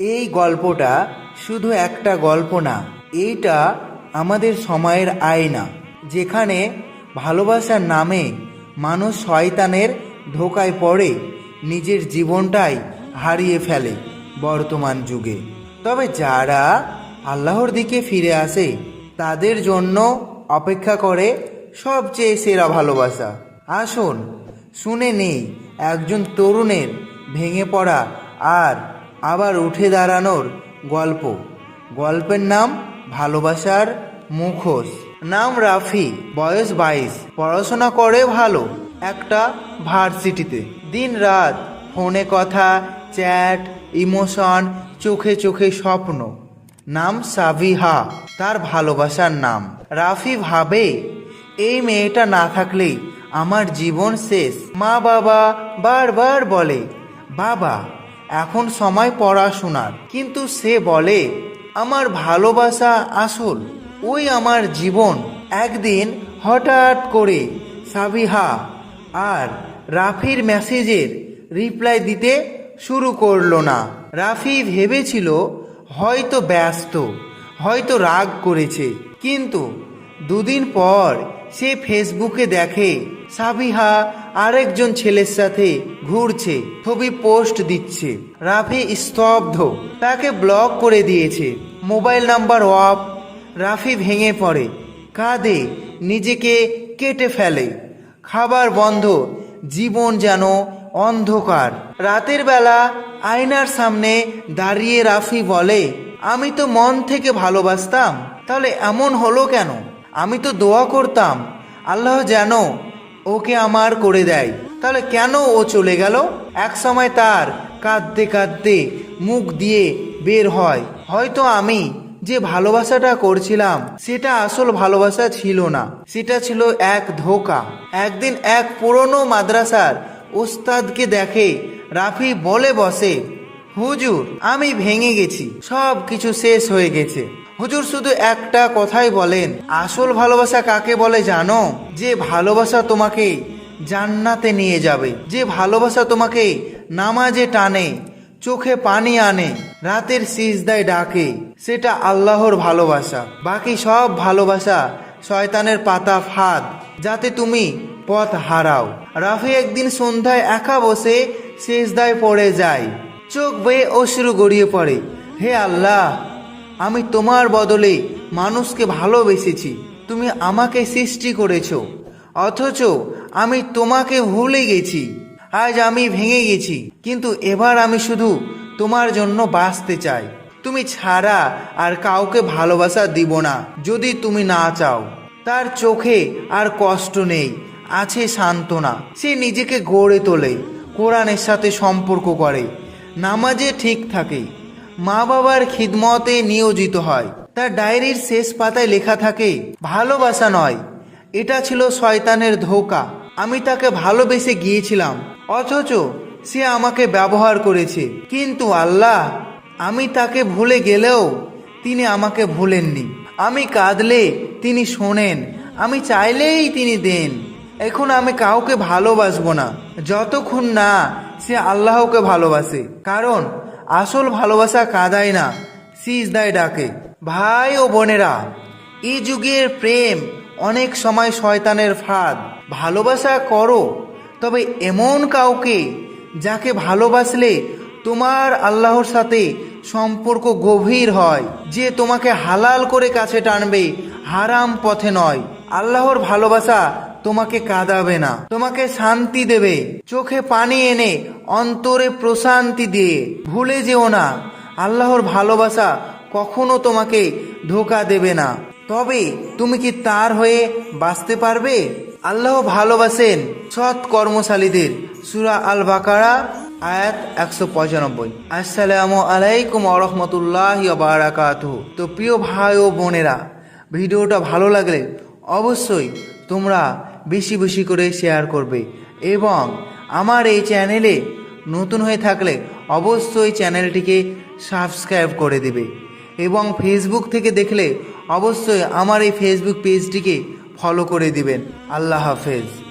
এই গল্পটা শুধু একটা গল্প না, এইটা আমাদের সময়ের আয়না, যেখানে ভালোবাসার নামে মানুষ শয়তানের ধোকায় পড়ে, নিজের জীবনটাই হারিয়ে ফেলে বর্তমান যুগে। তবে যারা আল্লাহর দিকে ফিরে আসে, তাদের জন্য অপেক্ষা করে সবচেয়ে সেরা ভালোবাসা। আসুন, শুনে নেই একজন তরুণের ভেঙে পড়া আর আবার উঠে দাঁড়ানোর গল্প। গল্পের নাম ভালোবাসার মুখোশ। নাম রাফি, বয়স বাইশ, পড়াশোনা করে ভালো, একটা ভার্সিটিতে। দিন রাত ফোনে কথা, চ্যাট, ইমোশন, চোখে চোখে স্বপ্ন। নাম সাবিহা, তার ভালোবাসার নাম। রাফি ভাবে, এই মেয়েটা না থাকলে আমার জীবন শেষ। মা বাবা বারবার বলে, বাবা এখন সময় পড়াশোনার। কিন্তু সে বলে, আমার ভালোবাসা আসল, ওই আমার জীবন। একদিন হঠাৎ করে সাবিহা আর রাফির মেসেজের রিপ্লাই দিতে শুরু করল না। রাফি ভেবেছিল হয়তো ব্যস্ত, হয়তো রাগ করেছে। কিন্তু দুদিন পর সে ফেসবুকে দেখে সাবিহা আরেকজন ছেলের সাথে ঘুরছে, ছবি পোস্ট দিচ্ছে। রাফি স্তব্ধ, তাকে ব্লক করে দিয়েছে। মোবাইল নাম্বার অফ, রাফি ভেঙে পড়ে, কাঁদে, নিজেকে কেটে ফেলে। খাবার বন্ধ, জীবন যেন অন্ধকার। রাতের বেলা আয়নার সামনে দাঁড়িয়ে রাফি বলে, আমি তো মন থেকে ভালোবাসতাম, তাহলে এমন হলো কেন? আমি তো দোয়া করতাম। আল্লাহ যেন ওকে আমার করে দেয়। তাহলে কেন ও চলে গেল? এক সময় তার কাঁদতে কাঁদতে মুখ দিয়ে বের হয়। হয়তো আমি যে ভালোবাসাটা করছিলাম, সেটা আসল ভালোবাসা ছিল না। সেটা ছিল এক ধোকা। একদিন এক পুরনো মাদ্রাসার ওস্তাদকে দেখে রাফি বলে বসে, হুজুর, আমি ভেঙে গেছি। সব কিছু শেষ হয়ে গেছে। হুজুর শুধু একটা কথাই বলেন। আসল ভালোবাসা কাকে বলে জানো? যে ভালোবাসা তোমাকে জান্নাতে নিয়ে যাবে, যে ভালোবাসা তোমাকে নামাজে টানে, চোখে পানি আনে, রাতের সিজদায় ডাকে, সেটা আল্লাহর ভালোবাসা। বাকি সব ভালোবাসা শয়তানের পাতা ফাঁদ, যাতে তুমি পথ হারাও। রাফি একদিন সন্ধ্যায় একা বসে সিজদায় পড়ে যায়। চোখ বেয়ে অশ্রু গড়িয়ে পড়ে। হে আল্লাহ আমি তোমার বদলে মানুষকে ভালোবেসেছি। তুমি আমাকে সৃষ্টি করেছ। অথচ আমি তোমাকে ভুলে গেছি। আজ আমি ভেঙে গেছি। কিন্তু এবার আমি শুধু তোমার জন্য বাঁচতে চাই। তুমি ছাড়া আর কাউকে ভালোবাসা দিব না, যদি তুমি না চাও। তার চোখে আর কষ্ট নেই, আছে সান্ত্বনা। সে নিজেকে গড়ে তোলে, কোরআনের সাথে সম্পর্ক করে, নামাজে ঠিক থাকে। মা বাবার খিদমতে নিয়োজিত হয়। তার ডায়েরির শেষ পাতায় লেখা থাকে, ভালোবাসা নয়, এটা ছিল শয়তানের ধোকা। আমি তাকে ভালোবেসে গিয়েছিলাম, অথচ সে আমাকে ব্যবহার করেছে। কিন্তু আল্লাহ, আমি তাকে ভুলে গেলেও তিনি আমাকে ভুলেননি। আমি কাঁদলে তিনি শোনেন, আমি চাইলেই তিনি দেন। এখন আমি কাউকে ভালোবাসবো না, যতক্ষণ না সে আল্লাহকে ভালোবাসে। কারণ আসল ভালোবাসা কাঁদায় না, সিজদায় ডাকে। ভাই ও বোনেরা এই যুগের প্রেম অনেক সময় শয়তানের ফাঁদ। ভালোবাসা করো, তবে এমন কাউকে যাকে ভালোবাসলে তোমার আল্লাহর সাথে সম্পর্ক গভীর হয়, যে তোমাকে হালাল করে কাছে টানবে, হারাম পথে নয়। আল্লাহর ভালোবাসা তোমাকে কাঁদাবে না, তোমাকে শান্তি দেবে। চোখে পানি এনে, অন্তরে প্রশান্তি দিয়ে। ভুলে যেও না, আল্লাহর ভালোবাসা কখনো তোমাকে ধোকা দেবে না। তবে তুমি কি তার হয়ে বাঁচতে পারবে? আল্লাহ ভালোবাসেন সৎ কর্মশালীদের সুরা আল বাকারা আয়াত একশো পঁচানব্বই। আসসালামু আলাইকুম আরহামতুল্লাহ বারাকাত তো প্রিয় ভাই ও বোনেরা, ভিডিওটা ভালো লাগলে অবশ্যই তোমরা বেশি বেশি করে শেয়ার করবে। এবং আমার এই চ্যানেলে নতুন হয়ে থাকলে অবশ্যই চ্যানেলটিকে সাবস্ক্রাইব করে দেবে। এবং ফেসবুক থেকে দেখলে অবশ্যই আমার এই ফেসবুক পেজটিকে ফলো করে দিবেন। আল্লাহ হাফেজ।